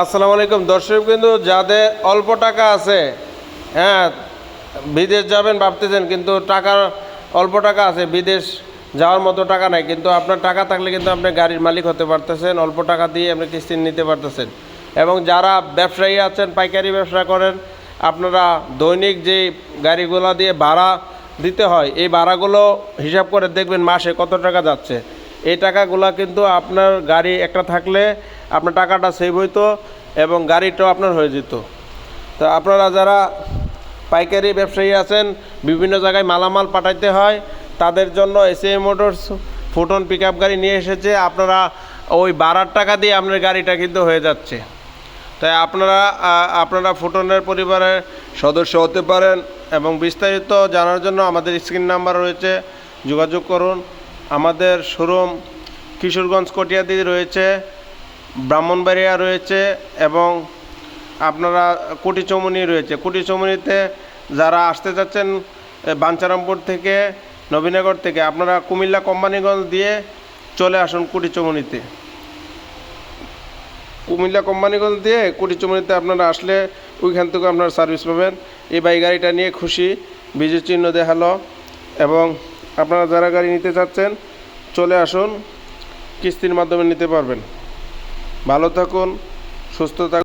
আসসালামু আলাইকুম। দর্শক কিন্তু যাদের অল্প টাকা আছে হ্যাঁ বিদেশ যাবেন ভাবতেছেন, কিন্তু টাকার অল্প টাকা আছে, বিদেশ যাওয়ার মতো টাকা নাই, কিন্তু আপনার টাকা থাকলে কিন্তু আপনি গাড়ির মালিক হতে পারতেছেন, অল্প টাকা দিয়ে আপনি কিস্তি নিতে পারতেছেন। এবং যারা ব্যবসায়ী আছেন, পাইকারি ব্যবসা করেন, আপনারা দৈনিক যে গাড়িগুলো দিয়ে ভাড়া দিতে হয়, এই ভাড়াগুলো হিসাব করে দেখবেন মাসে কত টাকা যাচ্ছে। এই টাকাগুলো কিন্তু আপনার গাড়ি একটা থাকলে আপনার টাকাটা সেভ হইতো এবং গাড়িটাও আপনার হয়ে যেত। তো আপনারা যারা পাইকারি ব্যবসায়ী আছেন, বিভিন্ন জায়গায় মালামাল পাঠাইতে হয়, তাদের জন্য S A Motors Foton pick গাড়ি নিয়ে এসেছে। আপনারা ওই বারার টাকা দিয়ে আপনার গাড়িটা কিন্তু হয়ে যাচ্ছে। তাই আপনারা আপনারা ফুটনের পরিবারের সদস্য হতে পারেন এবং বিস্তারিত জানার জন্য আমাদের স্ক্রিন নাম্বার রয়েছে। যোগাযোগ করুন। আমাদের শোরুম কিশোরগঞ্জ কটিয়াদি রয়েছে, ব্রাহ্মণবাড়িয়া রয়েছে এবং আপনারা কুটি চৌমুনি রয়েছে। কুটি চৌমুনিতে যারা আসতে যাচ্ছেন বাঞ্চারামপুর থেকে, নবীনগর থেকে, আপনারা কুমিল্লা কোম্পানিগঞ্জ দিয়ে চলে আসুন কুটি চৌমুনিতে কুমিল্লা কোম্পানিগঞ্জ দিয়ে কুটি চৌমুনিতে আপনারা আসলে ওইখান থেকে আপনারা সার্ভিস পাবেন। এই বাইক গাড়িটা নিয়ে খুশি। বিজয় চিহ্ন দেখাল এবং আপনারা যারা গাড়ি নিতে চাচ্ছেন চলে আসুন কিস্তির মাধ্যমে নিতে পারবেন। ভালো থাকুন সুস্থ থাকুন।